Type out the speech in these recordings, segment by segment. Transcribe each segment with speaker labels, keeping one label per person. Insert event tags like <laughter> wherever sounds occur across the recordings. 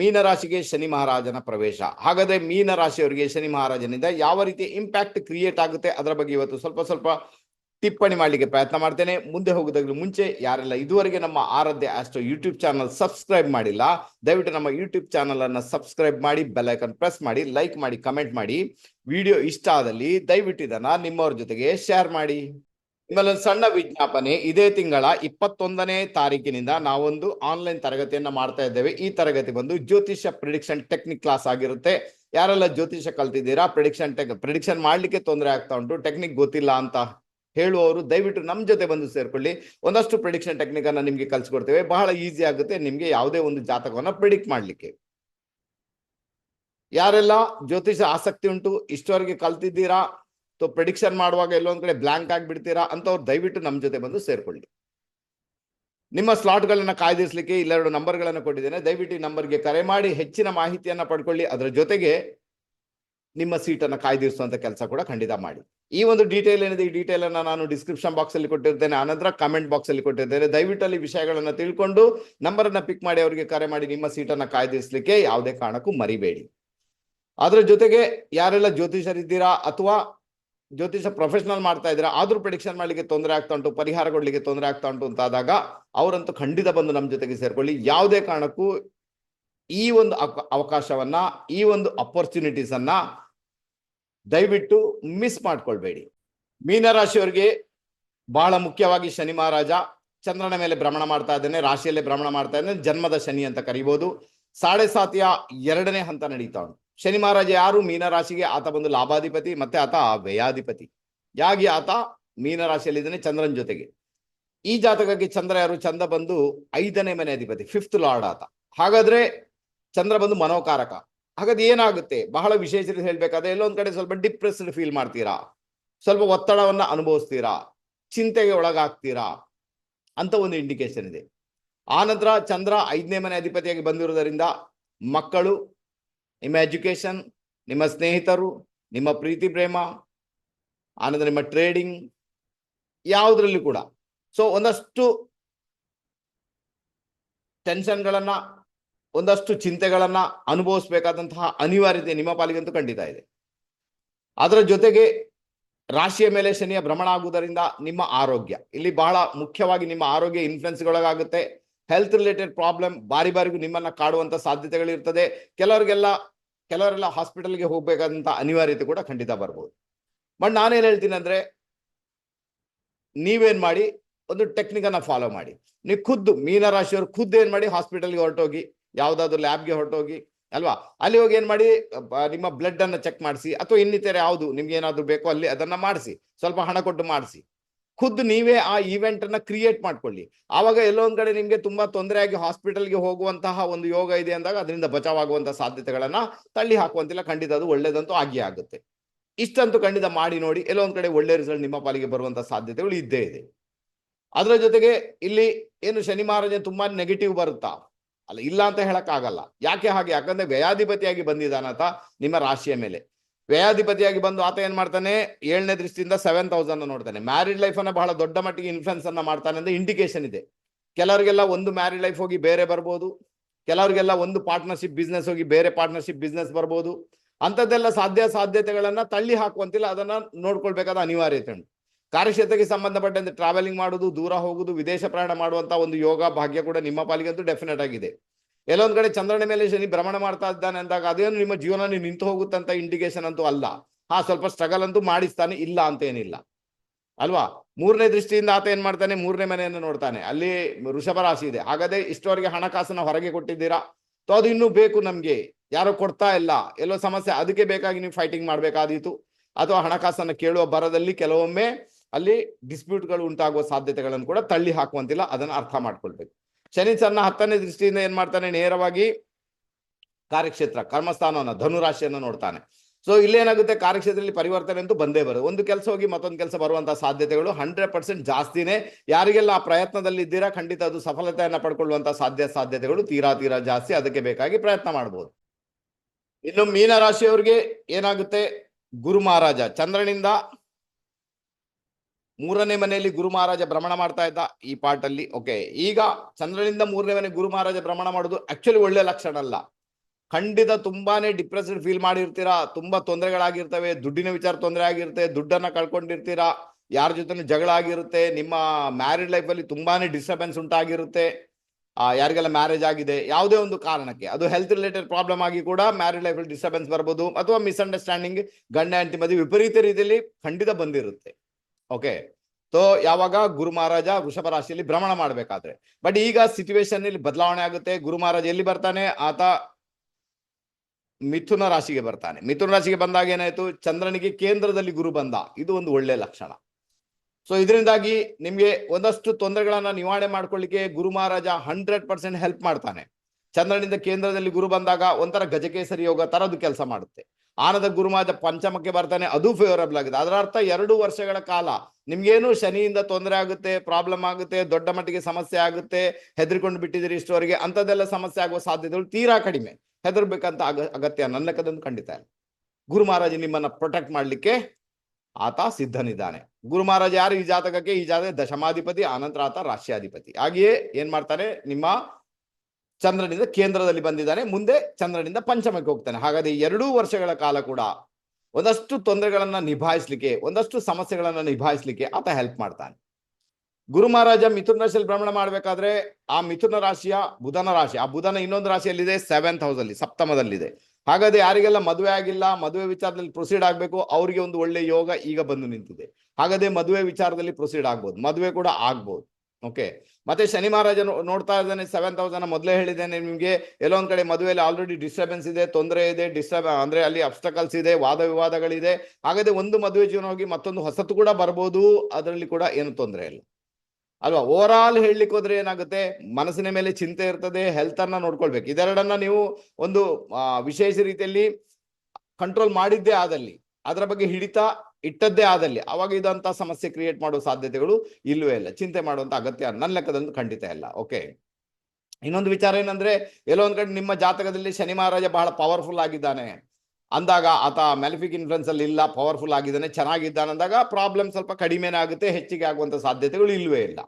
Speaker 1: ಮೀನರಾಶಿಗೆ ಶನಿ ಮಹಾರಾಜನ ಪ್ರವೇಶ. ಹಾಗಾದ್ರೆ ಮೀನರಾಶಿಯವರಿಗೆ ಶನಿ ಮಹಾರಾಜನಿಂದ ಯಾವ ರೀತಿ ಇಂಪ್ಯಾಕ್ಟ್ ಕ್ರಿಯೇಟ್ ಆಗುತ್ತೆ? ಅದರ ಬಗ್ಗೆ ಇವತ್ತು ಸ್ವಲ್ಪ ಸ್ವಲ್ಪ ಟಿಪ್ಪಣಿ ಮಾಡಲಿಕ್ಕೆ ಪ್ರಯತ್ನ ಮಾಡ್ತೇನೆ. ಮುಂದೆ ಹೋಗೋದಾಗ್ಲೂ ಮುಂಚೆ ಯಾರೆಲ್ಲ ಇದುವರೆಗೆ ನಮ್ಮ Aaradhya astro YouTube channel subscribe ಮಾಡಿಲ್ಲ, ದಯವಿಟ್ಟು ನಮ್ಮ ಯೂಟ್ಯೂಬ್ ಚಾನಲ್ ಅನ್ನು ಸಬ್ಸ್ಕ್ರೈಬ್ ಮಾಡಿ, ಬೆಲ್ ಐಕನ್ ಪ್ರೆಸ್ ಮಾಡಿ, ಲೈಕ್ ಮಾಡಿ, ಕಮೆಂಟ್ ಮಾಡಿ. ವಿಡಿಯೋ ಇಷ್ಟ ಆದಲ್ಲಿ ದಯವಿಟ್ಟು ಇದನ್ನ ನಿಮ್ಮವ್ರ ಜೊತೆಗೆ ಶೇರ್ ಮಾಡಿ. ನಿಮ್ಮಲ್ಲೊಂದು ಸಣ್ಣ ವಿಜ್ಞಾಪನೆ. ಇದೇ ತಿಂಗಳ ಇಪ್ಪತ್ತೊಂದನೇ ತಾರೀಕಿನಿಂದ ನಾವೊಂದು ಆನ್ಲೈನ್ ತರಗತಿಯನ್ನ ಮಾಡ್ತಾ ಇದ್ದೇವೆ. ಈ ತರಗತಿ ಬಂದು ಜ್ಯೋತಿಷ್ಯ ಪ್ರಿಡಿಕ್ಷನ್ ಟೆಕ್ನಿಕ್ ಕ್ಲಾಸ್ ಆಗಿರುತ್ತೆ. ಯಾರೆಲ್ಲ ಜ್ಯೋತಿಷ್ಯ ಕಲ್ತಿದ್ದೀರಾ? ಪ್ರಿಡಿಕ್ಷನ್ ಟೆಕ್ ಪ್ರಿಡಿಕ್ಷನ್ ಮಾಡ್ಲಿಕ್ಕೆ ತೊಂದರೆ ಆಗ್ತಾ ಉಂಟು. ಟೆಕ್ನಿಕ್ ಗೊತ್ತಿಲ್ಲ ಅಂತ ಹೇಳುವವರು, ದಯವಿಟ್ಟು ನಮ್ಮ ಜೊತೆ ಬಂದು ಸೇರ್ಕೊಳ್ಳಿ. ಒಂದಷ್ಟು ಪ್ರಿಡಿಕ್ಷನ್ ಟೆಕ್ನಿಕ್ ಅನ್ನ ನಿಮ್ಗೆ ಕಲ್ಸ್ಕೊಡ್ತೇವೆ. ಬಹಳ ಈಸಿ ಆಗುತ್ತೆ. ನಿಮ್ಗೆ ಯಾವುದೇ ಒಂದು ಜಾತಕವನ್ನ ಪ್ರಿಡಿಕ್ಟ್ ಮಾಡ್ಲಿಕ್ಕೆ. ಯಾರೆಲ್ಲ ಜ್ಯೋತಿಷ ಆಸಕ್ತಿ ಉಂಟು, ಇಷ್ಟವರೆಗೆ ಕಲ್ತಿದ್ದೀರಾ? ಸೊ ಪ್ರಿಡಿಕ್ಷನ್ ಮಾಡುವಾಗ ಎಲ್ಲೊಂದ್ ಕಡೆ ಬ್ಲಾಂಕ್ ಆಗಿಬಿಡ್ತೀರಾ ಅಂತವ್ರು ದಯವಿಟ್ಟು ನಮ್ಮ ಜೊತೆ ಬಂದು ಸೇರ್ಕೊಳ್ಳಿ. ನಿಮ್ಮ ಸ್ಲಾಟ್ಗಳನ್ನ ಕಾಯ್ದಿರಿಸಲಿಕ್ಕೆ ಇಲ್ಲೆರಡು ನಂಬರ್ಗಳನ್ನು ಕೊಟ್ಟಿದ್ದೇನೆ. ದಯವಿಟ್ಟು ಈ ನಂಬರ್ಗೆ ಕರೆ ಮಾಡಿ ಹೆಚ್ಚಿನ ಮಾಹಿತಿಯನ್ನ ಪಡ್ಕೊಳ್ಳಿ. ಅದರ ಜೊತೆಗೆ ನಿಮ್ಮ ಸೀಟನ್ನು ಕಾಯ್ದಿರಿಸುವಂತ ಕೆಲಸ ಕೂಡ ಖಂಡಿತ ಮಾಡಿ. ಈ ಒಂದು ಡೀಟೇಲ್ ಏನಿದೆ, ಈ ಡೀಟೇಲ್ ಅನ್ನ ನಾನು ಡಿಸ್ಕ್ರಿಪ್ಷನ್ ಬಾಕ್ಸ್ ಅಲ್ಲಿ ಕೊಟ್ಟಿರ್ತೇನೆ. ಆನಂತರ ಕಮೆಂಟ್ ಬಾಕ್ಸ್ ಅಲ್ಲಿ ಕೊಟ್ಟಿರ್ತೇನೆ. ದಯವಿಟ್ಟು ಅಲ್ಲಿ ವಿಷಯಗಳನ್ನ ತಿಳ್ಕೊಂಡು ನಂಬರ್ ಅನ್ನ ಪಿಕ್ ಮಾಡಿ ಅವರಿಗೆ ಕರೆ ಮಾಡಿ ನಿಮ್ಮ ಸೀಟನ್ನ ಕಾಯ್ದಿರಿಸಲಿಕ್ಕೆ ಯಾವುದೇ ಕಾರಣಕ್ಕೂ ಮರಿಬೇಡಿ. ಅದರ ಜೊತೆಗೆ ಯಾರೆಲ್ಲ ಜ್ಯೋತಿಷರಿದ್ದೀರಾ ಅಥವಾ ಜ್ಯೋತಿಷ ಪ್ರೊಫೆಷನಲ್ ಮಾಡ್ತಾ ಇದ್ರೆ ಆದ್ರೂ ಪ್ರಿಡಿಕ್ಷನ್ ಮಾಡ್ಲಿಕ್ಕೆ ತೊಂದರೆ ಆಗ್ತಾ ಉಂಟು, ಪರಿಹಾರ ಕೊಡ್ಲಿಕ್ಕೆ ತೊಂದರೆ ಆಗ್ತಾ ಉಂಟು ಅಂತ ಆದಾಗ ಅವರಂತೂ ಖಂಡಿತ ಬಂದು ನಮ್ಮ ಜೊತೆಗೆ ಸೇರ್ಕೊಳ್ಳಿ. ಯಾವುದೇ ಕಾರಣಕ್ಕೂ ಈ ಒಂದು ಅವಕ- ಅವಕಾಶವನ್ನ, ಈ ಒಂದು ಅಪರ್ಚುನಿಟೀಸ್ ಅನ್ನ ದಯವಿಟ್ಟು ಮಿಸ್ ಮಾಡ್ಕೊಳ್ಬೇಡಿ. ಮೀನರಾಶಿಯವರಿಗೆ ಬಹಳ ಮುಖ್ಯವಾಗಿ ಶನಿ ಮಹಾರಾಜ, ಚಂದ್ರನ ಮೇಲೆ ಭ್ರಮಣ ಮಾಡ್ತಾ ಇದ್ದಾನೆ, ರಾಶಿಯಲ್ಲೇ ಭ್ರಮಣ ಮಾಡ್ತಾ ಇದ್ದಾನೆ, ಜನ್ಮದ ಶನಿ ಅಂತ ಕರಿಬಹುದು ಸಾಡೆ ಸಾತಿಯ ಎರಡನೇ ಹಂತ ನಡೀತಾ ಉಂಟು. ಶನಿ ಮಹಾರಾಜ ಯಾರು? ಮೀನರಾಶಿಗೆ ಆತ ಬಂದು ಲಾಭಾಧಿಪತಿ, ಮತ್ತೆ ಆತ ವ್ಯಯಾಧಿಪತಿ. ಯಾಗಿ ಆತ ಮೀನರಾಶಿಯಲ್ಲಿದ್ದಾನೆ ಚಂದ್ರನ ಜೊತೆಗೆ. ಈ ಜಾತಕಕ್ಕೆ ಚಂದ್ರ ಯಾರು? ಚಂದ್ರ ಬಂದು ಐದನೇ ಮನೆ ಅಧಿಪತಿ ಫಿಫ್ತ್ ಲಾರ್ಡ್ ಆತ. ಹಾಗಾದ್ರೆ ಚಂದ್ರ ಬಂದು ಮನೋಕಾರಕ. ಹಾಗಾದ್ರೆ ಏನಾಗುತ್ತೆ? ಬಹಳ ವಿಶೇಷ ಹೇಳ್ಬೇಕಾದ್ರೆ ಎಲ್ಲೊಂದ್ ಕಡೆ ಸ್ವಲ್ಪ ಡಿಪ್ರೆಸ್ಡ್ ಫೀಲ್ ಮಾಡ್ತೀರಾ? ಸ್ವಲ್ಪ ಒತ್ತಡವನ್ನ ಅನುಭವಿಸ್ತೀರಾ? ಚಿಂತೆಗೆ ಒಳಗಾಗ್ತೀರಾ? ಅಂತ ಒಂದು ಇಂಡಿಕೇಶನ್ ಇದೆ. ಆನಂತರ ಚಂದ್ರ ಐದನೇ ಮನೆ ಅಧಿಪತಿಯಾಗಿ ಬಂದಿರೋದರಿಂದ ಮಕ್ಕಳು ನಿಮ್ಮ ಎಜುಕೇಶನ್ ನಿಮ್ಮ ಸ್ನೇಹಿತರು, ನಿಮ್ಮ ಪ್ರೀತಿ, ಪ್ರೇಮ ಆನಂದ್ರೆ ನಿಮ್ಮ ಟ್ರೇಡಿಂಗ್ ಯಾವುದ್ರಲ್ಲಿ ಕೂಡ. ಸೊ ಒಂದಷ್ಟು ಟೆನ್ಷನ್ಗಳನ್ನ ಒಂದಷ್ಟು ಚಿಂತೆಗಳನ್ನ ಅನುಭವಿಸಬೇಕಾದಂತಹ ಅನಿವಾರ್ಯತೆ ನಿಮ್ಮ ಪಾಲಿಗಂತೂ ಖಂಡಿತ ಇದೆ. ಅದರ ಜೊತೆಗೆ ರಾಶಿಯ ಮೇಲೆ ಶನಿಯ ಭ್ರಮಣ ಆಗುವುದರಿಂದ ನಿಮ್ಮ ಆರೋಗ್ಯ. ಇಲ್ಲಿ ಬಹಳ ಮುಖ್ಯವಾಗಿ ನಿಮ್ಮ ಆರೋಗ್ಯ ಇನ್ಫ್ಲುಯೆನ್ಸ್ಗೊಳಗಾಗುತ್ತೆ ಹೆಲ್ತ್ ರಿಲೇಟೆಡ್ ಪ್ರಾಬ್ಲಮ್ ಬಾರಿ ಬಾರಿಗೂ ನಿಮ್ಮನ್ನ ಕಾಡುವಂತ ಸಾಧ್ಯತೆಗಳಿರ್ತದೆ. ಕೆಲವರಿಗೆಲ್ಲ ಕೆಲವರೆಲ್ಲ ಹಾಸ್ಪಿಟಲ್ಗೆ ಹೋಗ್ಬೇಕಾದಂತ ಅನಿವಾರ್ಯತೆ ಕೂಡ ಖಂಡಿತ ಬರ್ಬೋದು. ಬಟ್ ನಾನೇನ್ ಹೇಳ್ತೀನಿ ಅಂದ್ರೆ, ನೀವೇನ್ ಮಾಡಿ, ಒಂದು ಟೆಕ್ನಿಕ್ ಅನ್ನ ಫಾಲೋ ಮಾಡಿ. ನೀವು ಖುದ್ದು, ಮೀನರಾಶಿಯವರು ಖುದ್ದು ಏನ್ ಮಾಡಿ ಹಾಸ್ಪಿಟಲ್ಗೆ ಹೊರಟೋಗಿ, ಯಾವ್ದಾದ್ರು ಲ್ಯಾಬ್ಗೆ ಹೊರಟೋಗಿ, ಅಲ್ವಾ? ಅಲ್ಲಿ ಹೋಗಿ ಏನ್ ಮಾಡಿ ನಿಮ್ಮ ಬ್ಲಡ್ ಅನ್ನ ಚೆಕ್ ಮಾಡಿಸಿ, ಅಥವಾ ಇನ್ನಿತರ ಯಾವುದು, ನಿಮ್ಗೆ ಏನಾದ್ರು ಬೇಕೋ ಅಲ್ಲಿ ಅದನ್ನ ಮಾಡಿಸಿ. ಸ್ವಲ್ಪ ಹಣ ಕೊಟ್ಟು ಮಾಡಿಸಿ. ಖುದ್ದು ನೀವೇ ಆ ಈವೆಂಟ್ ಅನ್ನ ಕ್ರಿಯೇಟ್ ಮಾಡ್ಕೊಳ್ಳಿ. ಆವಾಗ ಎಲ್ಲೊಂದ್ ಕಡೆ ನಿಮ್ಗೆ ತುಂಬಾ ತೊಂದರೆ ಆಗಿ ಹಾಸ್ಪಿಟಲ್ಗೆ ಹೋಗುವಂತಹ ಒಂದು ಯೋಗ ಇದೆ ಅಂದಾಗ ಅದರಿಂದ ಬಚಾವಾಗುವಂತಹ ಸಾಧ್ಯತೆಗಳನ್ನ ತಳ್ಳಿ ಹಾಕುವಂತಿಲ್ಲ. ಖಂಡಿತ ಅದು ಒಳ್ಳೇದಂತೂ ಆಗಿ ಆಗುತ್ತೆ. ಇಷ್ಟಂತೂ ಖಂಡಿತ ಮಾಡಿ ನೋಡಿ. ಎಲ್ಲೊಂದ್ ಕಡೆ ಒಳ್ಳೆ ರಿಸಲ್ಟ್ ನಿಮ್ಮ ಪಾಲಿಗೆ ಬರುವಂತಹ ಸಾಧ್ಯತೆಗಳು ಇದ್ದೇ ಇದೆ. ಅದರ ಜೊತೆಗೆ ಇಲ್ಲಿ ಏನು ಶನಿ ಮಹಾರಾಜ ತುಂಬಾ ನೆಗೆಟಿವ್ ಬರುತ್ತಾ? ಅಲ್ಲ ಇಲ್ಲ ಅಂತ ಹೇಳಕ್ ಆಗಲ್ಲ ಯಾಕೆ ಹಾಗೆ? ಯಾಕಂದ್ರೆ ವ್ಯಯಾಧಿಪತಿಯಾಗಿ ಬಂದಿದ್ದಾನಾತ ನಿಮ್ಮ ರಾಶಿಯ ಮೇಲೆ. ವ್ಯಯಾಧಿಪತಿಯಾಗಿ ಬಂದು ಆತ ಏನ್ ಮಾಡ್ತಾನೆ? ಏಳನೇ ದೃಷ್ಟಿಯಿಂದ ಸೆವೆನ್ ತೌಸಂಡ್ ನೋಡ್ತಾನೆ. ಮ್ಯಾರಿಡ್ ಲೈಫ್ ಅನ್ನ ಬಹಳ ದೊಡ್ಡ ಮಟ್ಟಿಗೆ ಇನ್ಫ್ಲುಯೆನ್ಸ್ ಅನ್ನ ಮಾಡ್ತಾನೆ ಅಂತ ಇಂಡಿಕೇಶನ್ ಇದೆ. ಕೆಲವರಿಗೆಲ್ಲ ಒಂದು ಮ್ಯಾರಿಡ್ ಲೈಫ್ ಹೋಗಿ ಬೇರೆ ಬರ್ಬೋದು. ಕೆಲವರಿಗೆಲ್ಲ ಒಂದು ಪಾರ್ಟ್ನರ್ಶಿಪ್ ಬಿಸ್ನೆಸ್ ಹೋಗಿ ಬೇರೆ ಪಾರ್ಟ್ನರ್ಶಿಪ್ ಬಿಸ್ನೆಸ್ ಬರ್ಬೋದು. ಅಂಥದ್ದೆಲ್ಲ ಸಾಧ್ಯ ಸಾಧ್ಯತೆಗಳನ್ನ ತಳ್ಳಿ ಹಾಕುವಂತಿಲ್ಲ. ಅದನ್ನ ನೋಡ್ಕೊಳ್ಬೇಕಾದ ಅನಿವಾರ್ಯತೆ ಉಂಟು. ಕಾರ್ಯಕ್ಷೇತ್ರಕ್ಕೆ ಸಂಬಂಧಪಟ್ಟಂತೆ ಟ್ರಾವೆಲಿಂಗ್ ಮಾಡುವುದು, ದೂರ ಹೋಗುದು ವಿದೇಶ ಪ್ರಯಾಣ ಮಾಡುವಂತಹ ಒಂದು ಯೋಗ, ಭಾಗ್ಯ ಕೂಡ ನಿಮ್ಮ ಪಾಲಿಗೆ ಅಂತೂ ಡೆಫಿನೆಟ್ ಆಗಿದೆ. ಎಲ್ಲೊಂದ್ ಕಡೆ ಚಂದ್ರನ ಮೇಲೆ ಶನಿ ಭ್ರಮಣ ಮಾಡ್ತಾ ಇದ್ದಾನೆ ಅಂದಾಗ ಅದೇನು ನಿಮ್ಮ ಜೀವನ ನಿಂತು ಹೋಗುತ್ತಂತ ಇಂಡಿಕೇಶನ್ ಅಂತೂ ಅಲ್ಲ. ಹಾ, ಸ್ವಲ್ಪ ಸ್ಟ್ರಗಲ್ ಅಂತೂ ಮಾಡಿಸ್ತಾನೆ, ಇಲ್ಲ ಅಂತ ಏನಿಲ್ಲ. ಅಲ್ವಾ? ಮೂರನೇ ದೃಷ್ಟಿಯಿಂದ ಆತ ಏನ್ ಮಾಡ್ತಾನೆ? ಮೂರನೇ ಮನೆಯನ್ನು ನೋಡ್ತಾನೆ. ಅಲ್ಲಿ ವೃಷಭ ರಾಶಿ ಇದೆ. ಹಾಗಾದ್ರೆ ಇಷ್ಟವರೆಗೆ ಹಣಕಾಸನ್ನ ಹೊರಗೆ ಕೊಟ್ಟಿದ್ದೀರಾ? ತೋ ಅದು ಇನ್ನೂ ಬೇಕು ನಮ್ಗೆ. ಯಾರು ಕೊಡ್ತಾ ಇಲ್ಲ. ಎಲ್ಲೋ ಸಮಸ್ಯೆ, ಅದಕ್ಕೆ ಬೇಕಾಗಿ ನೀವು ಫೈಟಿಂಗ್ ಮಾಡ್ಬೇಕಾದೀತು. ಅಥವಾ ಹಣಕಾಸನ್ನ ಕೇಳುವ ಬರದಲ್ಲಿ ಕೆಲವೊಮ್ಮೆ ಅಲ್ಲಿ ಡಿಸ್ಪ್ಯೂಟ್ಗಳು ಉಂಟಾಗುವ ಸಾಧ್ಯತೆಗಳನ್ನು ಕೂಡ ತಳ್ಳಿ ಹಾಕುವಂತಿಲ್ಲ. ಅದನ್ನ ಅರ್ಥ ಮಾಡ್ಕೊಳ್ಬೇಕು. ಶನಿ ಸಣ್ಣ ಹತ್ತನೇ ದೃಷ್ಟಿಯಿಂದ ಏನ್ ಮಾಡ್ತಾನೆ? ನೇರವಾಗಿ ಕಾರ್ಯಕ್ಷೇತ್ರ ಕರ್ಮಸ್ಥಾನವನ್ನ ಧನುರಾಶಿಯನ್ನು ನೋಡ್ತಾನೆ. ಸೊ ಇಲ್ಲೇನಾಗುತ್ತೆ ಕಾರ್ಯಕ್ಷೇತ್ರದಲ್ಲಿ ಪರಿವರ್ತನೆ ಅಂತೂ ಬಂದೇ ಬರುತ್ತೆ. ಒಂದು ಕೆಲಸ ಹೋಗಿ ಮತ್ತೊಂದು ಕೆಲಸ ಬರುವಂತಹ ಸಾಧ್ಯತೆಗಳು ಹಂಡ್ರೆಡ್ ಪರ್ಸೆಂಟ್ ಜಾಸ್ತಿನೇ. ಯಾರಿಗೆಲ್ಲ ಆ ಪ್ರಯತ್ನದಲ್ಲಿ ಇದ್ದೀರಾ? ಖಂಡಿತ ಅದು ಸಫಲತೆಯನ್ನ ಪಡ್ಕೊಳ್ಳುವಂಥ ಸಾಧ್ಯ ಸಾಧ್ಯತೆಗಳು ತೀರಾ ತೀರಾ ಜಾಸ್ತಿ. ಅದಕ್ಕೆ ಬೇಕಾಗಿ ಪ್ರಯತ್ನ ಮಾಡಬಹುದು ಇನ್ನು ಮೀನ ರಾಶಿಯವರಿಗೆ ಏನಾಗುತ್ತೆ? ಗುರು ಮಹಾರಾಜ, ಚಂದ್ರನಿಂದ ಮೂರನೇ ಮನೆಯಲ್ಲಿ ಗುರು ಮಹಾರಾಜ ಭ್ರಮಣ ಮಾಡ್ತಾ ಇದ್ದ ಈ ಪಾರ್ಟ್ ಅಲ್ಲಿ ಓಕೆ ಈಗ ಚಂದ್ರನಿಂದ ಮೂರನೇ ಮನೆ ಗುರು ಮಹಾರಾಜ ಭ್ರಮಣ ಮಾಡೋದು ಆಕ್ಚುಲಿ ಒಳ್ಳೆ ಲಕ್ಷಣ ಅಲ್ಲ. ಖಂಡಿತ ತುಂಬಾನೇ ಡಿಪ್ರೆಸ್ಡ್ ಫೀಲ್ ಮಾಡಿರ್ತೀರಾ, ತುಂಬಾ ತೊಂದರೆಗಳಾಗಿರ್ತವೆ, ದುಡ್ಡಿನ ವಿಚಾರ ತೊಂದರೆ ಆಗಿರುತ್ತೆ, ದುಡ್ಡನ್ನ ಕಳ್ಕೊಂಡಿರ್ತೀರಾ, ಯಾರ ಜೊತೆ ಜಗಳ ಆಗಿರುತ್ತೆ, ನಿಮ್ಮ ಮ್ಯಾರಿಡ್ ಲೈಫ್ ಅಲ್ಲಿ ತುಂಬಾನೇ ಡಿಸ್ಟರ್ಬೆನ್ಸ್ ಉಂಟಾಗಿರುತ್ತೆ, ಆ, ಯಾರಿಗೆಲ್ಲ ಮ್ಯಾರೇಜ್ ಆಗಿದೆ, ಯಾವುದೇ ಒಂದು ಕಾರಣಕ್ಕೆ, ಅದು ಹೆಲ್ತ್ ರಿಲೇಟೆಡ್ ಪ್ರಾಬ್ಲಮ್ ಆಗಿ ಕೂಡ ಮ್ಯಾರಿಡ್ ಲೈಫ್ ಅಲ್ಲಿ ಡಿಸ್ಟರ್ಬೆನ್ಸ್ ಬರ್ಬೋದು, ಅಥವಾ ಮಿಸ್ಅಂಡರ್ಸ್ಟ್ಯಾಂಡಿಂಗ್ ಗಂಡ ಹೆಂಡತಿ ಮದುವೆ ವಿಪರೀತ ರೀತಿಯಲ್ಲಿ ಖಂಡಿತ ಬಂದಿರುತ್ತೆ. ಓಕೆ ಸೊ ಯಾವಾಗ ಗುರು ಮಹಾರಾಜ ವೃಷಭ ರಾಶಿಯಲ್ಲಿ ಭ್ರಮಣ ಮಾಡ್ಬೇಕಾದ್ರೆ. ಬಟ್ ಈಗ ಸಿಚುವೇಶನ್ ಇಲ್ಲಿ ಬದಲಾವಣೆ ಆಗುತ್ತೆ. ಗುರು ಮಹಾರಾಜ ಎಲ್ಲಿ ಬರ್ತಾನೆ? ಆತ ಮಿಥುನ ರಾಶಿಗೆ ಬರ್ತಾನೆ. ಮಿಥುನ ರಾಶಿಗೆ ಬಂದಾಗ ಏನಾಯ್ತು? ಚಂದ್ರನಿಗೆ ಕೇಂದ್ರದಲ್ಲಿ ಗುರು ಬಂದ. ಇದು ಒಂದು ಒಳ್ಳೆ ಲಕ್ಷಣ. ಸೊ ಇದರಿಂದಾಗಿ ನಿಮ್ಗೆ ಒಂದಷ್ಟು ತೊಂದರೆಗಳನ್ನ ನಿವಾರಣೆ ಮಾಡ್ಕೊಳ್ಳಿಕ್ಕೆ ಗುರು ಮಹಾರಾಜ ಹಂಡ್ರೆಡ್ ಪರ್ಸೆಂಟ್ ಹೆಲ್ಪ್ ಮಾಡ್ತಾನೆ. ಚಂದ್ರನಿಂದ ಕೇಂದ್ರದಲ್ಲಿ ಗುರು ಬಂದಾಗ ಒಂಥರ ಗಜಕೇಸರಿ ಯೋಗ ತರದು ಕೆಲಸ ಮಾಡುತ್ತೆ. ಆನದ ಗುರುಮಾದ ಪಂಚಮಕ್ಕೆ ಬರ್ತಾನೆ, ಅದು ಫೇವರಬಲ್ ಆಗಿದೆ ಅದರ ಅರ್ಥ ಎರಡು ವರ್ಷಗಳ ಕಾಲ, ನಿಮ್ಗೇನು ಶನಿಯಿಂದ ತೊಂದರೆ ಆಗುತ್ತೆ ಪ್ರಾಬ್ಲಮ್ ಆಗುತ್ತೆ, ದೊಡ್ಡ ಮಟ್ಟಿಗೆ ಸಮಸ್ಯೆ ಆಗುತ್ತೆ, ಹೆದರ್ಕೊಂಡು ಬಿಟ್ಟಿದ್ದೀರಿ ಇಷ್ಟವರೆಗೆ, ಅಂಥದ್ದೆಲ್ಲ ಸಮಸ್ಯೆ ಆಗುವ ಸಾಧ್ಯತೆಗಳು ತೀರಾ ಕಡಿಮೆ. ಹೆದರ್ಬೇಕಂತ ಅಗ, ಅಗತ್ಯ ನನ್ನ ಲೆಕ್ಕದಂದು ಖಂಡಿತ ಗುರು ಮಹಾರಾಜ ನಿಮ್ಮನ್ನ ಪ್ರೊಟೆಕ್ಟ್ ಮಾಡ್ಲಿಕ್ಕೆ ಆತ ಸಿದ್ಧನಿದ್ದಾನೆ. ಗುರು ಮಹಾರಾಜ ಯಾರು ಈ ಜಾತಕಕ್ಕೆ? ಈ ಜಾತಕ ದಶಮಾಧಿಪತಿ ಆನಂತರ ಆತ ರಾಷ್ಟ್ರಾಧಿಪತಿ. ಹಾಗೆಯೇ ಏನ್ ಮಾಡ್ತಾನೆ ನಿಮ್ಮ ಚಂದ್ರನಿಂದ ಕೇಂದ್ರದಲ್ಲಿ ಬಂದಿದ್ದಾನೆ, ಮುಂದೆ ಚಂದ್ರನಿಂದ ಪಂಚಮಕ್ಕೆ ಹೋಗ್ತಾನೆ. ಹಾಗಾದ್ರೆ ಎರಡೂ ವರ್ಷಗಳ ಕಾಲ ಕೂಡ ಒಂದಷ್ಟು ತೊಂದರೆಗಳನ್ನ ನಿಭಾಯಿಸ್ಲಿಕ್ಕೆ, ಒಂದಷ್ಟು ಸಮಸ್ಯೆಗಳನ್ನ ನಿಭಾಯಿಸ್ಲಿಕ್ಕೆ ಆತ ಹೆಲ್ಪ್ ಮಾಡ್ತಾನೆ. ಗುರು ಮಹಾರಾಜ ಮಿಥುನ ರಾಶಿಯಲ್ಲಿ ಭ್ರಮಣ ಮಾಡ್ಬೇಕಾದ್ರೆ ಆ ಮಿಥುನ ರಾಶಿಯ ಬುಧನ ರಾಶಿ, ಆ ಬುಧನ ಇನ್ನೊಂದು ರಾಶಿಯಲ್ಲಿದೆ ಸೆವೆಂತ್ ಹೌಸ್ ಅಲ್ಲಿ, ಸಪ್ತಮದಲ್ಲಿದೆ. ಹಾಗಾದ್ರೆ ಯಾರಿಗೆಲ್ಲ ಮದುವೆ ಆಗಿಲ್ಲ, ಮದುವೆ ವಿಚಾರದಲ್ಲಿ ಪ್ರೊಸೀಡ್ ಆಗ್ಬೇಕು, ಅವರಿಗೆ ಒಂದು ಒಳ್ಳೆ ಯೋಗ ಈಗ ಬಂದು ನಿಂತಿದೆ. ಹಾಗಾದ್ರೆ ಮದುವೆ ವಿಚಾರದಲ್ಲಿ ಪ್ರೊಸೀಡ್ ಆಗ್ಬೋದು, ಮದುವೆ ಕೂಡ ಆಗ್ಬೋದು ಓಕೆ ಮತ್ತೆ ಶನಿ ಮಹಾರಾಜ ನೋಡ್ತಾ ಇದ್ದಾನೆ ಸೆವೆನ್ ತೌಸಂಡ್ ಮೊದಲೇ ಹೇಳಿದ್ದೇನೆ ನಿಮಗೆ. ಎಲ್ಲೋ ಒಂದ್ ಕಡೆ ಮದುವೆಯಲ್ಲಿ ಆಲ್ರೆಡಿ ಡಿಸ್ಟರ್ಬೆನ್ಸ್ ಇದೆ, ತೊಂದರೆ ಇದೆ ಡಿಸ್ಟರ್ಬ್ ಅಂದ್ರೆ ಅಲ್ಲಿ ಅಬ್ಸ್ಟಕಲ್ಸ್ ಇದೆ, ವಾದ ವಿವಾದಗಳಿದೆ. ಹಾಗಾದ್ರೆ ಒಂದು ಮದುವೆ ಜೀವನ ಹೋಗಿ ಮತ್ತೊಂದು ಹೊಸತು ಕೂಡ ಬರ್ಬೋದು, ಅದರಲ್ಲಿ ಕೂಡ ಏನು ತೊಂದರೆ ಇಲ್ಲ. ಅಲ್ವಾ? ಓವರ್ ಆಲ್ ಹೇಳಲಿಕ್ಕೆ ಹೋದ್ರೆ ಏನಾಗುತ್ತೆ? ಮನಸ್ಸಿನ ಮೇಲೆ ಚಿಂತೆ ಇರ್ತದೆ ಹೆಲ್ತ್ ಅನ್ನ ನೋಡ್ಕೊಳ್ಬೇಕು. ಇದೆರಡನ್ನ ನೀವು ಒಂದು ವಿಶೇಷ ರೀತಿಯಲ್ಲಿ ಕಂಟ್ರೋಲ್ ಮಾಡಿದ್ದೇ ಆದಲ್ಲಿ, ಅದರ ಬಗ್ಗೆ ಹಿಡಿತ ಇಟ್ಟದ್ದೇ ಆದಲ್ಲಿ ಅವಾಗ ಇದಂತ ಸಮಸ್ಯೆ ಕ್ರಿಯೇಟ್ ಮಾಡುವ ಸಾಧ್ಯತೆಗಳು ಇಲ್ಲವೇ ಇಲ್ಲ. ಚಿಂತೆ ಮಾಡುವಂತ ಅಗತ್ಯ ನನ್ನ ಲೆಕ್ಕದಂದು ಖಂಡಿತ ಇಲ್ಲ. ಓಕೆ ಇನ್ನೊಂದು ವಿಚಾರ ಏನಂದ್ರೆ, ಎಲ್ಲೋ ಒಂದ್ ಕಡೆ ನಿಮ್ಮ ಜಾತಕದಲ್ಲಿ ಶನಿ ಮಹಾರಾಜ ಬಹಳ ಪವರ್ಫುಲ್ ಆಗಿದ್ದಾನೆ. ಅಂದಾಗ ಆತ ಮೆಲಿಫಿಕ್ ಇನ್ಫ್ಲುಯೆನ್ಸ್ ಅಲ್ಲಿ ಇಲ್ಲ ಪವರ್ಫುಲ್ ಆಗಿದ್ದಾನೆ, ಚೆನ್ನಾಗಿದ್ದಾನೆ ಅಂದಾಗ ಪ್ರಾಬ್ಲಮ್ ಸ್ವಲ್ಪ ಕಡಿಮೆನೇ ಆಗುತ್ತೆ, ಹೆಚ್ಚಿಗೆ ಆಗುವಂತ ಸಾಧ್ಯತೆಗಳು ಇಲ್ಲವೇ ಇಲ್ಲ.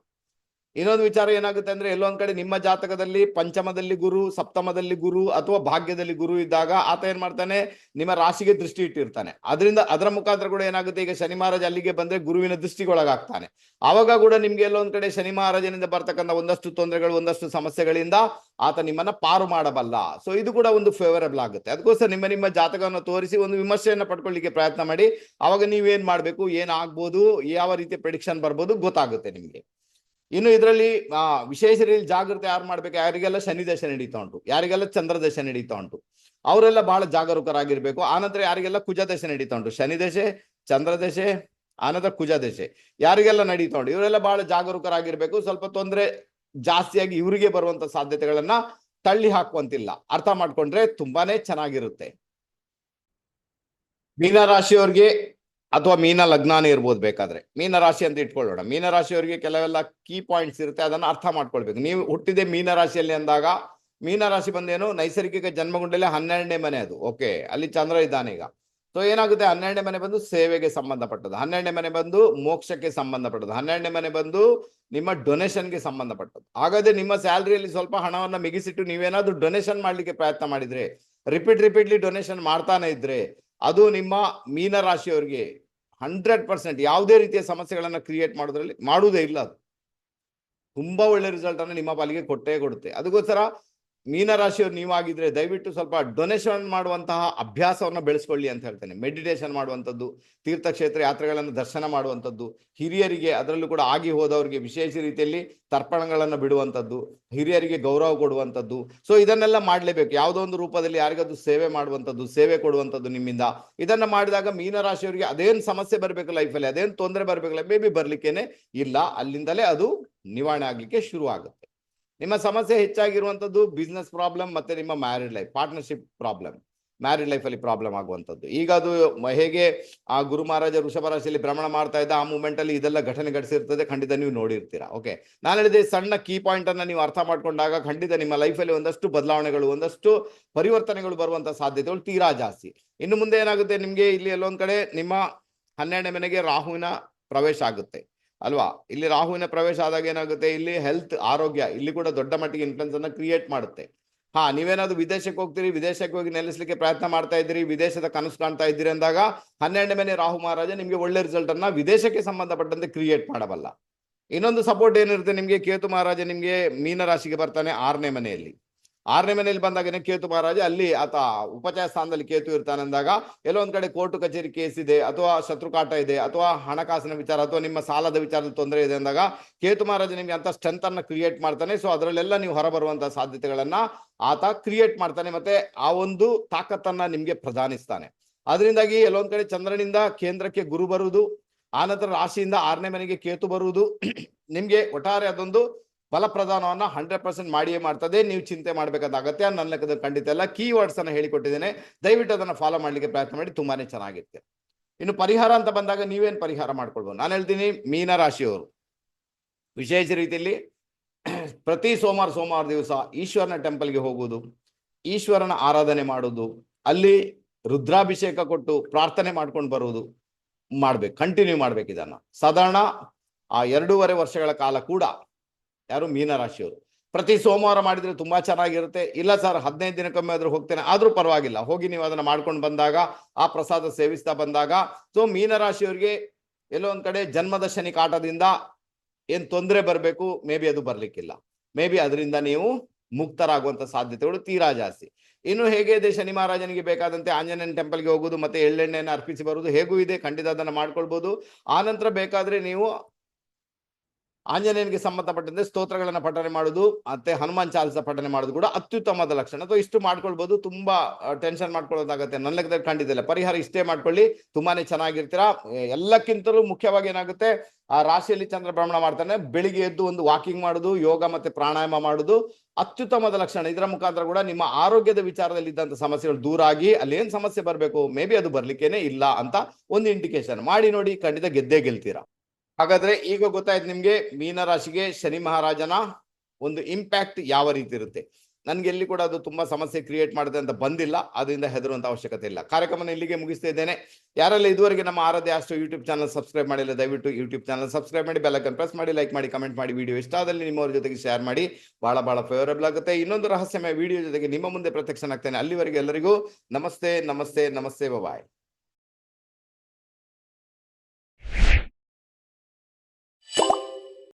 Speaker 1: ಇನ್ನೊಂದು ವಿಚಾರ ಏನಾಗುತ್ತೆ ಅಂದ್ರೆ ಎಲ್ಲೊಂದ್ ಕಡೆ ನಿಮ್ಮ ಜಾತಕದಲ್ಲಿ ಪಂಚಮದಲ್ಲಿ ಗುರು, ಸಪ್ತಮದಲ್ಲಿ ಗುರು ಅಥವಾ ಭಾಗ್ಯದಲ್ಲಿ ಗುರು ಇದ್ದಾಗ ಆತ ಏನ್ ಮಾಡ್ತಾನೆ? ನಿಮ್ಮ ರಾಶಿಗೆ ದೃಷ್ಟಿ ಇಟ್ಟಿರ್ತಾನೆ. ಅದರಿಂದ ಅದರ ಮುಖಾಂತರ ಕೂಡ ಏನಾಗುತ್ತೆ? ಈಗ ಶನಿ ಮಹಾರಾಜ ಅಲ್ಲಿಗೆ ಬಂದ್ರೆ ಗುರುವಿನ ದೃಷ್ಟಿಗೊಳಗಾಗ್ತಾನೆ. ಆವಾಗ ಕೂಡ ನಿಮ್ಗೆ ಎಲ್ಲೊಂದ್ ಕಡೆ ಶನಿ ಮಹಾರಾಜನಿಂದ ಬರ್ತಕ್ಕಂಥ ಒಂದಷ್ಟು ತೊಂದರೆಗಳು, ಒಂದಷ್ಟು ಸಮಸ್ಯೆಗಳಿಂದ ಆತ ನಿಮ್ಮನ್ನ ಪಾರು ಮಾಡಬಲ್ಲ. ಸೊ ಇದು ಕೂಡ ಒಂದು ಫೇವರಬಲ್ ಆಗುತ್ತೆ. ಅದಕ್ಕೋಸ್ಕರ ನಿಮ್ಮ ನಿಮ್ಮ ಜಾತಕವನ್ನು ತೋರಿಸಿ ಒಂದು ವಿಮರ್ಶೆಯನ್ನ ಪಡ್ಕೊಳ್ಳಿಕ್ಕೆ ಪ್ರಯತ್ನ ಮಾಡಿ. ಅವಾಗ ನೀವೇನ್ ಮಾಡ್ಬೇಕು? ಏನ್ ಆಗ್ಬೋದು? ಯಾವ ರೀತಿಯ ಪ್ರಿಡಿಕ್ಷನ್ ಬರ್ಬೋದು ಗೊತ್ತಾಗುತ್ತೆ ನಿಮ್ಗೆ. ಇನ್ನು ಇದರಲ್ಲಿ ವಿಶೇಷ ರೀತಿ ಜಾಗೃತಿ ಯಾರು ಮಾಡ್ಬೇಕು? ಯಾರಿಗೆಲ್ಲ ಶನಿ ದಶೆ ನಡೀತಾ ಉಂಟು. ಯಾರಿಗೆಲ್ಲ ಚಂದ್ರ ದಶ ನಡೀತಾ ಉಂಟು. ಅವರೆಲ್ಲ ಬಹಳ ಜಾಗರೂಕರಾಗಿರ್ಬೇಕು. ಆನಂತರ ಯಾರಿಗೆಲ್ಲ ಕುಜ ದಶ ನಡೀತಾ ಉಂಟು? ಶನಿ ದಶೆ, ಚಂದ್ರ ದಶೆ ಆನಂತರ ಕುಜ ದಶೆ. ಯಾರಿಗೆಲ್ಲ ನಡೀತಾ ಉಂಟು? ಇವರೆಲ್ಲ ಬಹಳ ಜಾಗರೂಕರಾಗಿರ್ಬೇಕು. ಸ್ವಲ್ಪ ತೊಂದರೆ ಜಾಸ್ತಿಯಾಗಿ ಇವರಿಗೆ ಬರುವಂತ ಸಾಧ್ಯತೆಗಳನ್ನ ತಳ್ಳಿ ಹಾಕುವಂತಿಲ್ಲ. ಅರ್ಥ ಮಾಡ್ಕೊಂಡ್ರೆ ತುಂಬಾನೇ ಚೆನ್ನಾಗಿರುತ್ತೆ. ಮೀನ ರಾಶಿಯವ್ರಿಗೆ ಅಥವಾ ಮೀನ ಲಗ್ನಾನೇ ಇರ್ಬೋದು ಬೇಕಾದ್ರೆ. ಮೀನ ರಾಶಿ ಅಂತ ಇಟ್ಕೊಳ್ಳೋಣ. ಮೀನ ರಾಶಿಯವರಿಗೆ ಕೆಲವೆಲ್ಲ ಕೀ ಪಾಯಿಂಟ್ಸ್ ಇರುತ್ತೆ, ಅದನ್ನ ಅರ್ಥ ಮಾಡ್ಕೊಳ್ಬೇಕು. ನೀವು ಹುಟ್ಟಿದೆ ಮೀನ ರಾಶಿಯಲ್ಲಿ ಅಂದಾಗ, ಮೀನ ರಾಶಿ ಬಂದೇನು ನೈಸರ್ಗಿಕ ಜನ್ಮಗುಂಡಲ್ಲಿ ಹನ್ನೆರಡನೇ ಮನೆ ಅದು. ಓಕೆ ಅಲ್ಲಿ ಚಂದ್ರ ಇದ್ದಾನೆ ಈಗ. ಸೊ ಏನಾಗುತ್ತೆ? ಹನ್ನೆರಡನೇ ಮನೆ ಬಂದು ಸೇವೆಗೆ ಸಂಬಂಧಪಟ್ಟದ್ದು. ಹನ್ನೆರಡನೇ ಮನೆ ಬಂದು ಮೋಕ್ಷಕ್ಕೆ ಸಂಬಂಧಪಟ್ಟದ್ದು. ಹನ್ನೆರಡನೇ ಮನೆ ಬಂದು ನಿಮ್ಮ ಡೊನೇಷನ್ಗೆ ಸಂಬಂಧಪಟ್ಟದ್ದು. ಹಾಗಾದ್ರೆ ನಿಮ್ಮ ಸ್ಯಾಲ್ರಿಯಲ್ಲಿ ಸ್ವಲ್ಪ ಹಣವನ್ನು ಮಿಗಿಸಿಟ್ಟು ನೀವೇನಾದ್ರೂ ಡೊನೇಷನ್ ಮಾಡ್ಲಿಕ್ಕೆ ಪ್ರಯತ್ನ ಮಾಡಿದ್ರೆ ರಿಪೀಟ್ ರಿಪೀಟ್ಲಿ ಡೊನೇಷನ್ ಮಾಡ್ತಾನೆ ಇದ್ರೆ ಅದು ನಿಮ್ಮ ಮೀನ ರಾಶಿಯವರಿಗೆ ಹಂಡ್ರೆಡ್ ಪರ್ಸೆಂಟ್ ಯಾವುದೇ ರೀತಿಯ ಸಮಸ್ಯೆಗಳನ್ನು ಕ್ರಿಯೇಟ್ ಮಾಡೋದ್ರಲ್ಲಿ ಮಾಡುವುದೇ ಇಲ್ಲ ಅದು. ತುಂಬಾ ಒಳ್ಳೆ ರಿಸಲ್ಟ್ ಅನ್ನು ನಿಮ್ಮ ಪಾಲಿಗೆ ಕೊಟ್ಟೇ ಕೊಡುತ್ತೆ. ಅದಕ್ಕೋಸ್ಕರ ಮೀನ ನೀವು ನೀವಾಗಿದ್ರೆ ದಯವಿಟ್ಟು ಸ್ವಲ್ಪ ಡೊನೇಷನ್ ಮಾಡುವಂತಹ ಅಭ್ಯಾಸವನ್ನು ಬೆಳೆಸ್ಕೊಳ್ಳಿ ಅಂತ ಹೇಳ್ತೇನೆ. ಮೆಡಿಟೇಷನ್ ಮಾಡುವಂಥದ್ದು, ತೀರ್ಥಕ್ಷೇತ್ರ ಯಾತ್ರೆಗಳನ್ನು ದರ್ಶನ ಮಾಡುವಂಥದ್ದು, ಹಿರಿಯರಿಗೆ ಅದರಲ್ಲೂ ಕೂಡ ಆಗಿ ಹೋದವರಿಗೆ ವಿಶೇಷ ರೀತಿಯಲ್ಲಿ ತರ್ಪಣಗಳನ್ನು ಬಿಡುವಂಥದ್ದು, ಹಿರಿಯರಿಗೆ ಗೌರವ ಕೊಡುವಂಥದ್ದು. ಸೊ ಇದನ್ನೆಲ್ಲ ಮಾಡಲೇಬೇಕು. ಯಾವುದೋ ಒಂದು ರೂಪದಲ್ಲಿ ಯಾರಿಗಾದ್ರೂ ಸೇವೆ ಮಾಡುವಂಥದ್ದು, ಸೇವೆ ಕೊಡುವಂಥದ್ದು ನಿಮ್ಮಿಂದ. ಇದನ್ನು ಮಾಡಿದಾಗ ಮೀನರಾಶಿಯವರಿಗೆ ಅದೇನು ಸಮಸ್ಯೆ ಬರಬೇಕು ಲೈಫಲ್ಲಿ ಅದೇನು ತೊಂದರೆ ಬರಬೇಕಲ್ಲ ಮೇ ಬಿ ಬರಲಿಕ್ಕೇನೆ ಇಲ್ಲ. ಅಲ್ಲಿಂದಲೇ ಅದು ನಿವಾರಣೆ ಆಗಲಿಕ್ಕೆ ಶುರು ಆಗುತ್ತೆ ನಿಮ್ಮ ಸಮಸ್ಯೆ ಹೆಚ್ಚಾಗಿರುವಂತದ್ದು ಬಿಸ್ನೆಸ್ ಪ್ರಾಬ್ಲಮ್ ಮತ್ತೆ ನಿಮ್ಮ married life partnership problem married ಲೈಫಲ್ಲಿ ಪ್ರಾಬ್ಲಮ್ ಆಗುವಂಥದ್ದು ಈಗ ಅದು ಹೇಗೆ ಆ ಗುರು ಮಹಾರಾಜ ವೃಷಭ ರಾಶಿಯಲ್ಲಿ ಭ್ರಮಣ ಮಾಡ್ತಾ ಇದ್ದ ಆ ಮೂಮೆಂಟ್ ಅಲ್ಲಿ ಇದೆಲ್ಲ ಘಟನೆ ಘಟಿಸಿರ್ತದೆ, ಖಂಡಿತ ನೀವು ನೋಡಿರ್ತೀರಾ. ಓಕೆ ನಾನು ಹೇಳಿದೆ ಸಣ್ಣ ಕೀ ಪಾಯಿಂಟ್ ಅನ್ನ ನೀವು ಅರ್ಥ ಮಾಡ್ಕೊಂಡಾಗ ಖಂಡಿತ ನಿಮ್ಮ ಲೈಫಲ್ಲಿ ಒಂದಷ್ಟು ಬದಲಾವಣೆಗಳು, ಒಂದಷ್ಟು ಪರಿವರ್ತನೆಗಳು ಬರುವಂಥ ಸಾಧ್ಯತೆಗಳು ತೀರಾ ಜಾಸ್ತಿ. ಇನ್ನು ಮುಂದೆ ಏನಾಗುತ್ತೆ? ನಿಮಗೆ ಇಲ್ಲಿ ಎಲ್ಲೊಂದು ಕಡೆ ನಿಮ್ಮ ಹನ್ನೆರಡನೇ ಮನೆಗೆ ರಾಹುವಿನ ಪ್ರವೇಶ ಆಗುತ್ತೆ. ಅಲ್ವಾ? ಇಲ್ಲಿ ರಾಹುವಿನ ಪ್ರವೇಶ ಆದಾಗ ಏನಾಗುತ್ತೆ? ಇಲ್ಲಿ ಹೆಲ್ತ್ ಆರೋಗ್ಯ, ಇಲ್ಲಿ ಕೂಡ ದೊಡ್ಡ ಮಟ್ಟಿಗೆ ಇನ್ಫ್ಲುಯೆನ್ಸ್ ಅನ್ನ ಕ್ರಿಯೇಟ್ ಮಾಡುತ್ತೆ. ಹಾ, ನೀವೇನಾದ್ರು ವಿದೇಶಕ್ಕೆ ಹೋಗ್ತೀರಿ, ವಿದೇಶಕ್ಕೆ ಹೋಗಿ ನೆಲೆಸಲಿಕ್ಕೆ ಪ್ರಯತ್ನ ಮಾಡ್ತಾ ಇದ್ದೀರಿ, ವಿದೇಶದ ಕನಸು ಕಾಣ್ತಾ ಇದ್ದೀರಿ ಅಂದಾಗ ಹನ್ನೆರಡನೇ ಮನೆ ರಾಹು ಮಹಾರಾಜ ನಿಮ್ಗೆ ಒಳ್ಳೆ ರಿಸಲ್ಟ್ ಅನ್ನ ವಿದೇಶಕ್ಕೆ ಸಂಬಂಧಪಟ್ಟಂತೆ ಕ್ರಿಯೇಟ್ ಮಾಡಬಲ್ಲ. ಇನ್ನೊಂದು ಸಪೋರ್ಟ್ ಏನಿರುತ್ತೆ ನಿಮ್ಗೆ? ಕೇತು ಮಹಾರಾಜ ನಿಮ್ಗೆ ಮೀನ ರಾಶಿಗೆ ಬರ್ತಾನೆ ಆರನೇ ಮನೆಯಲ್ಲಿ. ಆರನೇ ಮನೆಯಲ್ಲಿ ಬಂದಾಗನೇ ಕೇತು ಮಹಾರಾಜ? ಅಲ್ಲಿ ಆತ ಉಪಚಯ ಸ್ಥಾನದಲ್ಲಿ ಕೇತು ಇರ್ತಾನೆ ಅಂದಾಗ ಎಲ್ಲೋ ಒಂದ್ ಕಡೆ ಕೋರ್ಟ್ ಕಚೇರಿ ಕೇಸ್ ಇದೆ, ಅಥವಾ ಶತ್ರು ಕಾಟ ಇದೆ, ಅಥವಾ ಹಣಕಾಸಿನ ವಿಚಾರ, ಅಥವಾ ನಿಮ್ಮ ಸಾಲದ ವಿಚಾರದ ತೊಂದರೆ ಇದೆ ಅಂದಾಗ ಕೇತು ಮಹಾರಾಜ ನಿಮ್ಗೆ ಅಂತ ಸ್ಟ್ರೆಂತ್ ಅನ್ನ ಕ್ರಿಯೇಟ್ ಮಾಡ್ತಾನೆ. ಸೊ ಅದರಲ್ಲೆಲ್ಲ ನೀವು ಹೊರಬರುವಂತ ಸಾಧ್ಯತೆಗಳನ್ನ ಆತ ಕ್ರಿಯೇಟ್ ಮಾಡ್ತಾನೆ ಮತ್ತೆ ಆ ಒಂದು ತಾಕತ್ತನ್ನ ನಿಮ್ಗೆ ಪ್ರಧಾನಿಸ್ತಾನೆ. ಅದರಿಂದಾಗಿ ಎಲ್ಲೊಂದ್ ಕಡೆ ಚಂದ್ರನಿಂದ ಕೇಂದ್ರಕ್ಕೆ ಗುರು ಬರುವುದು ಆನಂತರ ರಾಶಿಯಿಂದ ಆರನೇ ಮನೆಗೆ ಕೇತು ಬರುವುದು, ನಿಮ್ಗೆ ಒಟ್ಟಾರೆ ಅದೊಂದು ಫಲಪ್ರದಾನವನ್ನ ಹಂಡ್ರೆಡ್ ಪರ್ಸೆಂಟ್ ಮಾಡಿಯೇ ಮಾಡ್ತದೆ. ನೀವು ಚಿಂತೆ ಮಾಡಬೇಕಾದ ನನ್ನ ಲೆಕ್ಕದ ಖಂಡಿತ ಎಲ್ಲ ಕೀ ವರ್ಡ್ಸ್ ಅನ್ನ ಹೇಳಿಕೊಟ್ಟಿದ್ದೇನೆ. ದಯವಿಟ್ಟು ಅದನ್ನ ಫಾಲೋ ಮಾಡಲಿಕ್ಕೆ ಪ್ರಯತ್ನ ಮಾಡಿ. ತುಂಬಾನೇ ಚೆನ್ನಾಗಿರುತ್ತೆ ಇನ್ನು ಪರಿಹಾರ ಅಂತ ಬಂದಾಗ ನೀವೇನ್ ಪರಿಹಾರ ಮಾಡ್ಕೊಳ್ಬೋದು? ನಾನು ಹೇಳ್ತೀನಿ ಮೀನ ರಾಶಿಯವರು ವಿಶೇಷ ರೀತಿಯಲ್ಲಿ <clears throat> ಪ್ರತಿ ಸೋಮವಾರ ಸೋಮವಾರ ದಿವಸ ಈಶ್ವರನ ಟೆಂಪಲ್ಗೆ ಹೋಗುವುದು, ಈಶ್ವರನ ಆರಾಧನೆ ಮಾಡುವುದು, ಅಲ್ಲಿ ರುದ್ರಾಭಿಷೇಕ ಕೊಟ್ಟು ಪ್ರಾರ್ಥನೆ ಮಾಡ್ಕೊಂಡು ಬರುವುದು ಮಾಡ್ಬೇಕು. ಕಂಟಿನ್ಯೂ ಮಾಡ್ಬೇಕು ಇದನ್ನ. ಸಾಧಾರಣ ಆ ಎರಡೂವರೆ ವರ್ಷಗಳ ಕಾಲ ಕೂಡ ಯಾರು ಮೀನರಾಶಿಯವರು ಪ್ರತಿ ಸೋಮವಾರ ಮಾಡಿದ್ರೆ ತುಂಬಾ ಚೆನ್ನಾಗಿರುತ್ತೆ. ಇಲ್ಲ ಸರ್, ಹದಿನೈದು ದಿನಕ್ಕೊಮ್ಮೆ ಆದ್ರೂ ಹೋಗ್ತೇನೆ. ಆದ್ರೂ ಪರವಾಗಿಲ್ಲ. ಹೋಗಿ ನೀವು ಅದನ್ನ ಮಾಡ್ಕೊಂಡು ಬಂದಾಗ, ಆ ಪ್ರಸಾದ ಸೇವಿಸ್ತಾ ಬಂದಾಗ ಸೊ ಮೀನರಾಶಿಯವರಿಗೆ ಎಲ್ಲೋ ಒಂದ್ ಕಡೆ ಜನ್ಮದ ಶನಿ ಕಾಟದಿಂದ ಏನ್ ತೊಂದರೆ ಬರಬೇಕು ಮೇ ಬಿ ಅದು ಬರ್ಲಿಕ್ಕಿಲ್ಲ. ಮೇ ಬಿ ಅದರಿಂದ ನೀವು ಮುಕ್ತರಾಗುವಂತ ಸಾಧ್ಯತೆಗಳು ತೀರಾ ಜಾಸ್ತಿ. ಇನ್ನು ಹೇಗೆ ಇದೆ ಶನಿ ಮಹಾರಾಜನಿಗೆ ಬೇಕಾದಂತೆ ಆಂಜನೇಯನ ಟೆಂಪಲ್ಗೆ ಹೋಗುದು ಮತ್ತೆ ಎಳ್ಳೆಣ್ಣೆಯನ್ನು ಅರ್ಪಿಸಿ ಬರುವುದು ಹೇಗೂ ಇದೆ, ಖಂಡಿತ ಅದನ್ನ ಮಾಡ್ಕೊಳ್ಬಹುದು ಆನಂತರ ಬೇಕಾದ್ರೆ ನೀವು ಆಂಜನೇಯನಿಗೆ ಸಂಬಂಧಪಟ್ಟಂತೆ ಸ್ತೋತ್ರಗಳನ್ನ ಪಠನೆ ಮಾಡುದು, ಮತ್ತೆ ಹನುಮಾನ್ ಚಾಲಿಸ ಪಠನೆ ಮಾಡುದು ಕೂಡ ಅತ್ಯುತ್ತಮವಾದ ಲಕ್ಷಣ. ಅಥವಾ ಇಷ್ಟು ಮಾಡ್ಕೊಳ್ಬಹುದು ತುಂಬಾ ಟೆನ್ಷನ್ ಮಾಡ್ಕೊಳ್ಳೋದಾಗತ್ತೆ. ನನ್ನ ಲೆಕ್ಕದಲ್ಲಿ ಖಂಡಿತ ಪರಿಹಾರ ಇಷ್ಟೇ ಮಾಡ್ಕೊಳ್ಳಿ. ತುಂಬಾನೇ ಚೆನ್ನಾಗಿರ್ತೀರಾ? ಎಲ್ಲಕ್ಕಿಂತಲೂ ಮುಖ್ಯವಾಗಿ ಏನಾಗುತ್ತೆ? ಆ, ರಾಶಿಯಲ್ಲಿ ಚಂದ್ರ ಭ್ರಮಣ ಮಾಡ್ತಾನೆ. ಬೆಳಿಗ್ಗೆ ಎದ್ದು ಒಂದು ವಾಕಿಂಗ್ ಮಾಡುದು, ಯೋಗ ಮತ್ತೆ ಪ್ರಾಣಾಯಾಮ ಮಾಡುದು. ಅತ್ಯುತ್ತಮದ ಲಕ್ಷಣ. ಇದರ ಮುಖಾಂತರ ಕೂಡ ನಿಮ್ಮ ಆರೋಗ್ಯದ ವಿಚಾರದಲ್ಲಿ ಇದ್ದಂತ ಸಮಸ್ಯೆಗಳು ದೂರ ಆಗಿ ಅಲ್ಲಿ ಏನ್ ಸಮಸ್ಯೆ ಬರಬೇಕು? ಮೇ ಬಿ ಅದು ಬರ್ಲಿಕ್ಕೇನೆ ಇಲ್ಲ ಅಂತ ಒಂದು ಇಂಡಿಕೇಶನ್ ಮಾಡಿ ನೋಡಿ, ಖಂಡಿತ ಗೆದ್ದೇ ಗೆಲ್ತೀರಾ? ಹಾಗಾದ್ರೆ ಈಗ ಗೊತ್ತಾಯ್ತು ನಿಮ್ಗೆ ಮೀನರಾಶಿಗೆ ಶನಿ ಮಹಾರಾಜನ ಒಂದು ಇಂಪ್ಯಾಕ್ಟ್ ಯಾವ ರೀತಿ ಇರುತ್ತೆ? ನನ್ಗೆ ಎಲ್ಲಿ ಕೂಡ ಅದು ತುಂಬಾ ಸಮಸ್ಯೆ ಕ್ರಿಯೇಟ್ ಮಾಡುತ್ತೆ ಅಂತ ಬಂದಿಲ್ಲ ಅದರಿಂದ ಹೆದರುವಂತ ಅವಶ್ಯಕತೆ ಇಲ್ಲ. ಕಾರ್ಯಕ್ರಮನ ಇಲ್ಲಿಗೆ ಮುಗಿಸ್ತಾ ಇದ್ದೇನೆ. ಯಾರೆಲ್ಲ ಇದುವರೆಗೆ ನಮ್ಮ ಆರಾಧ್ಯ ಅಷ್ಟು ಯೂಟ್ಯೂಬ್ ಚಾನಲ್ ಸಬ್ಸ್ಕ್ರೈಬ್ ಮಾಡಿಲ್ಲ, ದಯವಿಟ್ಟು ಯೂಟ್ಯೂಬ್ ಚಾನಲ್ ಸಬ್ಸ್ಕ್ರೈಬ್ ಮಾಡಿ ಬೆಲ್ಲೈಕನ್ ಪ್ರೆಸ್ ಮಾಡಿ ಲೈಕ್ ಮಾಡಿ ಕಮೆಂಟ್ ಮಾಡಿ ವಿಡಿಯೋ ಇಷ್ಟ ಆದಲ್ಲಿ ನಿಮ್ಮವ್ರ ಜೊತೆಗೆ ಶೇರ್ ಮಾಡಿ. ಬಹಳ ಬಹಳ ಫೇವರಬಲ್ ಆಗುತ್ತೆ. ಇನ್ನೊಂದು ರಹಸ್ಯಮಯ ವಿಡಿಯೋ ಜೊತೆಗೆ ನಿಮ್ಮ ಮುಂದೆ ಪ್ರತ್ಯಕ್ಷನಾಗ್ತೇನೆ. ಅಲ್ಲಿವರೆಗೆ ಎಲ್ಲರಿಗೂ ನಮಸ್ತೆ ನಮಸ್ತೆ ನಮಸ್ತೆ ಬಾಯ್